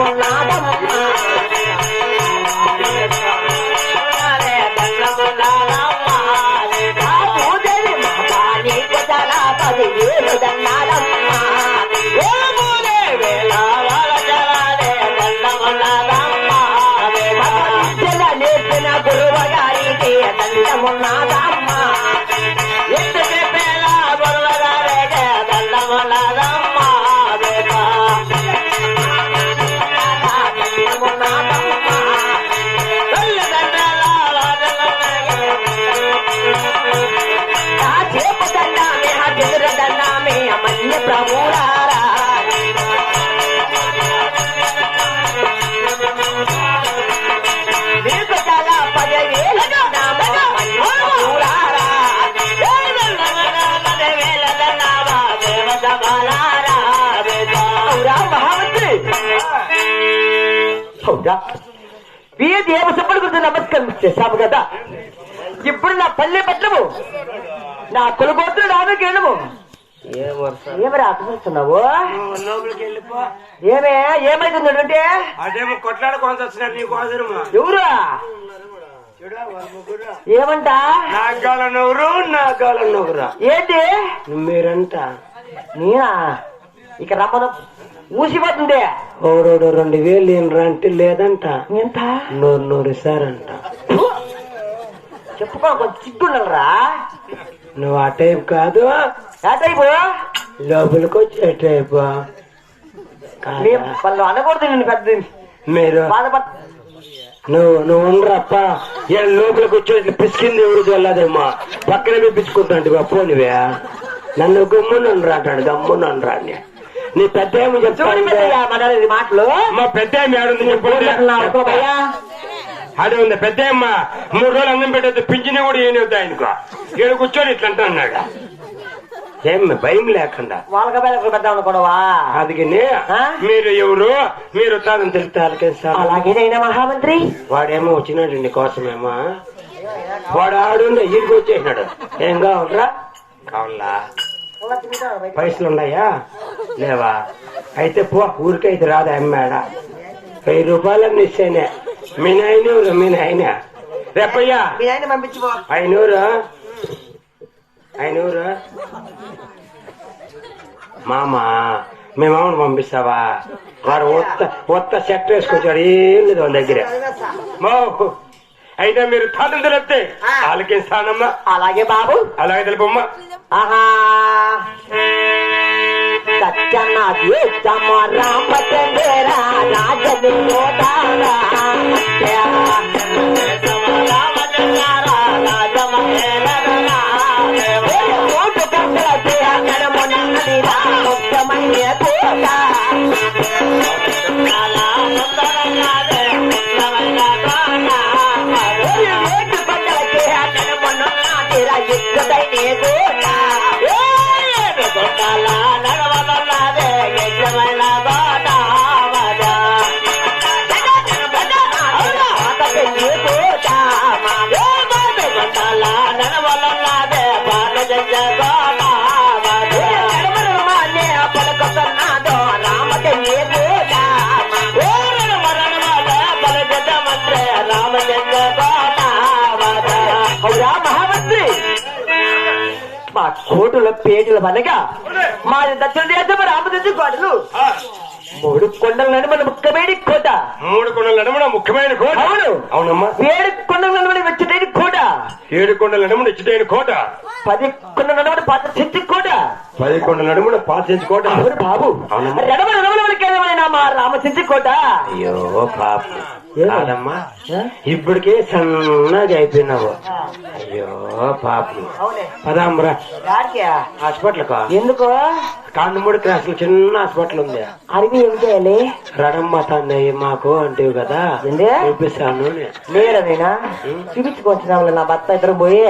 con la అవునా ఈ దేవసభల గురించి నమస్కారం చేశాము కదా? ఇప్పుడు నా పల్లె పట్లము నా ఏమరా అర్థమిస్తున్నావు లోపలికి వెళ్ళిపో ఏమే ఏమైతుంది అంటే అదేమో కొట్లాడుకోవాల్సి వచ్చినారు నీకు అవసరమా ఎవరు? ఏమంట? ఏంటి? మీరంతా. నేనా? ఇక రమ్మను. ఊసిపోతుంది ఓడోడు రెండు వేలు అంటే లేదంట. ఎంత? నూరు నూరు ఇస్తారంట చెప్పుకో కొంచెం చిగ్గుండలరా నువ్వు ఆ టైప్ కాదు. ఏ టైపు? లోపలికి వచ్చే టైప్. వాళ్ళు అనకూడదు నేను పెద్ద మీరు నువ్వు నువ్వు ఉండరప్ప. ఏ లోపలికి వచ్చేసి పిసికింది ఎవరు వెళ్ళదేమో పక్కనే పిచ్చుకుంటాంటి పోనివే. నన్ను గమ్మున అంటాడు గమ్మున అని. నీ పెద్ద ఏమో చెప్తాను మాటలు. మా పెద్ద అనుకోబయ్యా అదే ఉంది. పెద్ద అమ్మ మూడు రోజులు అన్నం పెట్టద్దు పింఛని కూడా ఏని వద్దు ఆయనకు. ఏడు కూర్చొని ఇట్లా అంటున్నాడు ఏం భయం లేకుండా. అందుకని? మీరు ఎవరు? మీరు తాను తెలిస్తే వాళ్ళకేం సార్ అలాగేనైనా మహామంత్రి. వాడేమో వచ్చినాడు నీ కోసమేమో. వాడు ఆడుండే ఈడికి వచ్చేసినాడు. ఏం కావాలరా? కావాలా పైసలు ఉన్నాయా? లేవా? అయితే పో ఊరికైతే రాదా అమ్మాడ? వెయ్యి రూపాయలు ఇస్తేనే మీ నాయనూరు మీ నాయన. రేపయ్యా. ఐనూరు. ఐనూరు. మామ మీ మామను పంపిస్తావా? వాడు ఒత్త ఒత్త సెట్ వేసుకొచ్చాడు. ఏం లేదు వాళ్ళ దగ్గర. అయితే మీరు తాతలు తెలిస్తే. వాళ్ళకి స్థానమ్మా? అలాగే బాబు. అలాగే తెలుపమ్మా. ఆహా. సత్యనాథి తమ రామచంద్ర రాజని కోటారా మా కోటుల పేటలు అనగా మా దక్షిణ దేశం రామచంద్ర కోటలు మూడు కొండల నడుమల ముఖ్యమైన కోట. మూడు కొండల నడుమున ముఖ్యమైన కోట? అవును. అవునమ్మా. ఏడు కొండల నడుమల వెచ్చటైన కోట. ఏడు కొండల నడుమున ఇచ్చిటైన కోట? పది కొండల నడుమల పాత చెట్టు కోట. పది కొండల నడుమున పాతించి కోట? అవును బాబు. అవునమ్మా. రెడమ నడవల కేవలమైన మా రామచంద్ర కోట. అయ్యో పాప. కాదమ్మా. ఇప్పటికే సన్నగా అయిపోయినావు. అయ్యో పాపం. పదాంబరా హాస్పిటల్ కా ఎందుకు? కాండమూడి క్లాస్లో చిన్న హాస్పిటల్ ఉంది. అడిగి ఏం చేయాలి రడమ్మతాన్ని మాకు అంటివి కదా? చూపిస్తాను లేరనేనా చూపించుకోవచ్చు నా భర్త ఇద్దరు పోయి.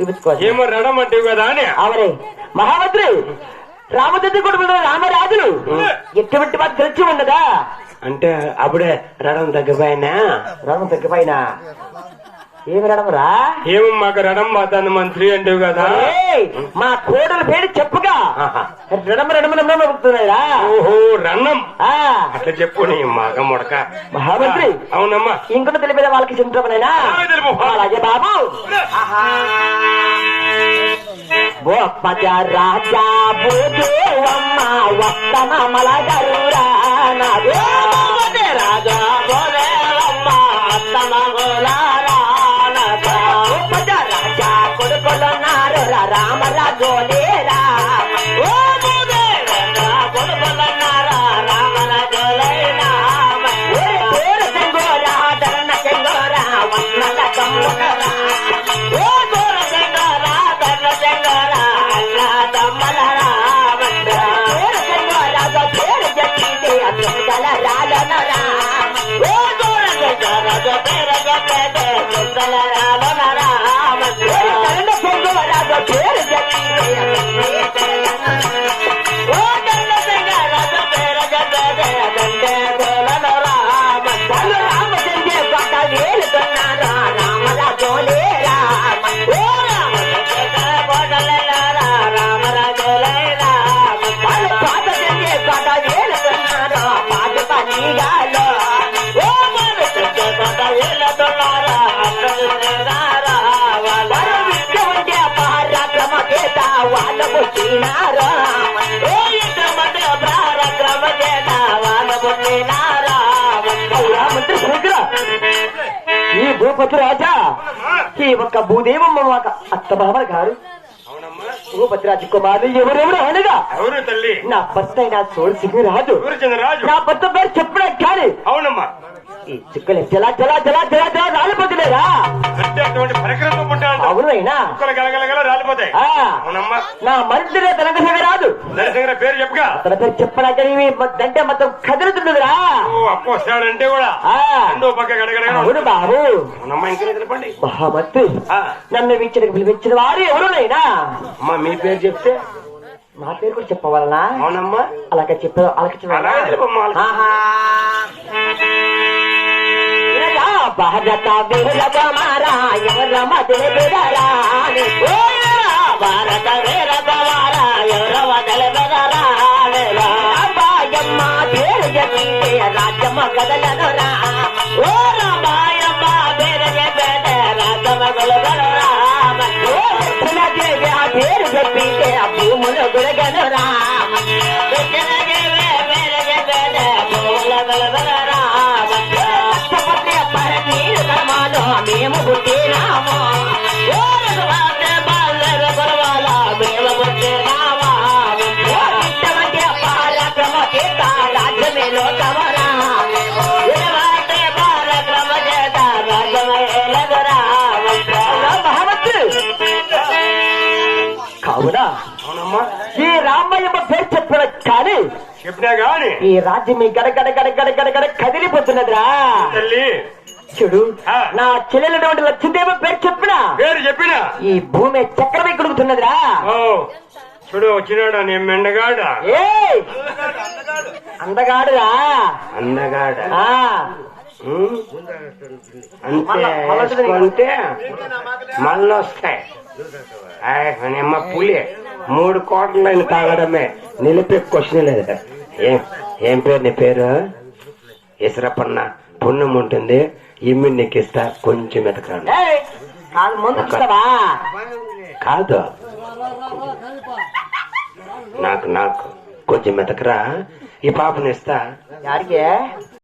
చూపించుకోవచ్చు ఏమో రడం కదా అని. అవరే. మహామంత్రి రామచంద్ర కొడుకులు రామరాజులు. ఎటువంటి వారు తెలిసి ఉండదా? అంటే అప్పుడే రడం తగ్గిపోయినా? రామ తగ్గిపోయిన? ఏమి రడమరా ఏమో మాకు రడం పోతాను మంత్రి అంటివి కదా. ఏయ్, మా కోడలు పేరు చెప్పుగా. ఆహా. రడమ రడమ రడమ నడుపుతున్నాయిరా ఓహో ఆ. అట్లా చెప్పు నీ మగ ముడక. మహామంత్రి అవునమ్మా. ఇంకొక తెలిపిన వాళ్ళకి చింతమనేనా అలాగే తెలుపు. అలాగే బాబు. గొప్పజ రాజా బోధేవమ్మ వత్తన మలగరురా నాదే. రామ రాజోలేరా భూపతి రాజా. ఈ ఒక్క భూదేవమ్మ ఒక అత్త బాబర్ గారు. అవునమ్మా. భూపతి రాజు కుమారులు ఎవరెవరు అనగా? ఎవరు తల్లి. నా భర్త అయిన సోడు సింగ్ రాజు ఎవరు చంద్రరాజు నా భర్త పేరు చెప్పడం కానీ అవునమ్మా. ఈ చుక్కలు జలా జలా జలా జలా జలా రాలిపోతున్నారా అంటే అటువంటి పరికరంతో పుట్టాడు అవును అయినా. కుక్కలు గలగలగల రాలిపోతాయి. ఆ, అవునమ్మా. నా రాదు. పేరు చెప్పుగా. అతని పేరు చెప్పడానికి అంటే మొత్తం కదులుతున్నదిరా ఓ అప్పు వస్తాడంటే కూడా. ఆ, రెండో పక్క గడగడగా అవును బాబు. అవునమ్మా ఇంకా ఆ, నన్ను వీచిన పిలిపించిన వారు ఎవరునైనా అమ్మా మీ పేరు చెప్తే. నా పేరు కూడా చెప్పవాలనా? అవునమ్మా. అలాగే చెప్పారు అలాగే తెలుపమ్మా. భారత వీరత మారా ఎవరమ్మ తెలిపెదరా భారత వీరత మారా ఎవరమ్మ తెలిపెదరా రామాయమ్మ పేరు చెప్పితే రాజ్యమ్మ ఎలగరా మహామంత్రి కావున ఈ రామయ్యమ్మ పేరు చెప్పిన కానీ చెప్పినా గాని. ఈ రాజ్యం ఈ గడ గడ గడ గడ గడ గడ కదిలిపోతున్నదిరా. తల్లి. చూడు ఆ. నా చెల్లెలటువంటి లక్ష్మీదేవి పేరు చెప్పిన? పేరు చెప్పినా? ఈ భూమి చక్రమే కొడుకుతున్నదిరా. చూడు వచ్చినాడా నేను మెండగాడ? అందగాడురా. అందగాడ? ఆ. ఉమ్. అంతే మళ్ళా- మళ్ళా వస్తుంది. వేసుకుంటే మళ్ళీ వస్తాయి అమ్మ పులి. మూడు కోట్లైన తాగడమే. నిలిపే క్వశ్చన్ లేదు. ఏం ఏం పేరు నీ పేరు? ఇసరపన్న పుణ్యం ఉంటుంది ఇమ్మి నీకు ఇస్తా కొంచెం ఎతకండి కాదు. నాకు నాకు కొంచెం మెతకరా ఈ పాపని ఇస్తా.